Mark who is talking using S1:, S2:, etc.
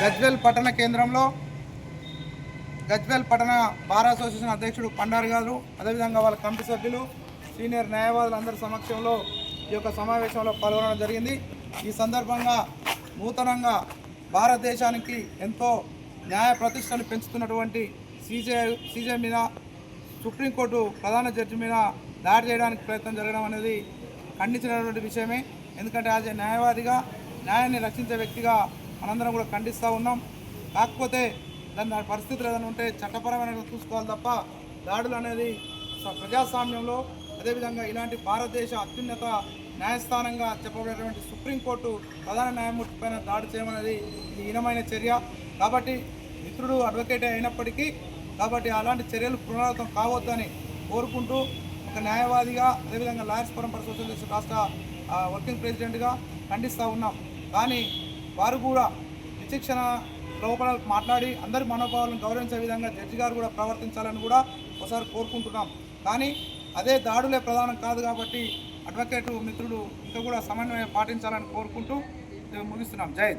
S1: గజ్వెల్ పట్టణ కేంద్రంలో గజ్వెల్ పట్టణ బార్ అసోసియేషన్ అధ్యక్షుడు పండారు గారు అదేవిధంగా వాళ్ళ కమిటీ సభ్యులు సీనియర్ న్యాయవాదులు అందరి సమక్షంలో ఈ యొక్క సమావేశంలో పాల్గొనడం జరిగింది. ఈ సందర్భంగా నూతనంగా భారతదేశానికి ఎంతో న్యాయ ప్రతిష్టను పెంచుతున్నటువంటి సీజే సీజే మీద సుప్రీంకోర్టు ప్రధాన జడ్జి మీద దాడి చేయడానికి ప్రయత్నం జరగడం అనేది ఖండించినటువంటి విషయమే. ఎందుకంటే యాజ్ ఏ న్యాయవాదిగా న్యాయాన్ని రక్షించే వ్యక్తిగా మనందరం కూడా ఖండిస్తూ ఉన్నాం. కాకపోతే దాని దాని పరిస్థితులు ఏదైనా ఉంటే చట్టపరమైన చూసుకోవాలి తప్ప దాడులు అనేది ప్రజాస్వామ్యంలో అదేవిధంగా ఇలాంటి భారతదేశ అత్యున్నత న్యాయస్థానంగా చెప్పబడేటువంటి సుప్రీంకోర్టు ప్రధాన న్యాయమూర్తి పైన దాడి చేయమనేది ఇది హీనమైన చర్య. కాబట్టి మిత్రుడు అడ్వకేట్ అయినప్పటికీ కాబట్టి అలాంటి చర్యలు పునరావృతం కావద్దని కోరుకుంటూ ఒక న్యాయవాదిగా అదేవిధంగా లాయర్స్ పరంపర అసోసియేషన్ రాష్ట్ర వర్కింగ్ ప్రెసిడెంట్గా ఖండిస్తూ ఉన్నాం. కానీ వారు కూడా విచక్షణ లోపల మాట్లాడి అందరి మనోభావాలను గౌరవించే విధంగా జడ్జి గారు కూడా ప్రవర్తించాలని కూడా ఒకసారి కోరుకుంటున్నాం. కానీ అదే దాడులే ప్రధానం కాదు కాబట్టి అడ్వకేటు మిత్రులు ఇంకా కూడా సమన్వయం పాటించాలని కోరుకుంటూ ముగిస్తున్నాం. జై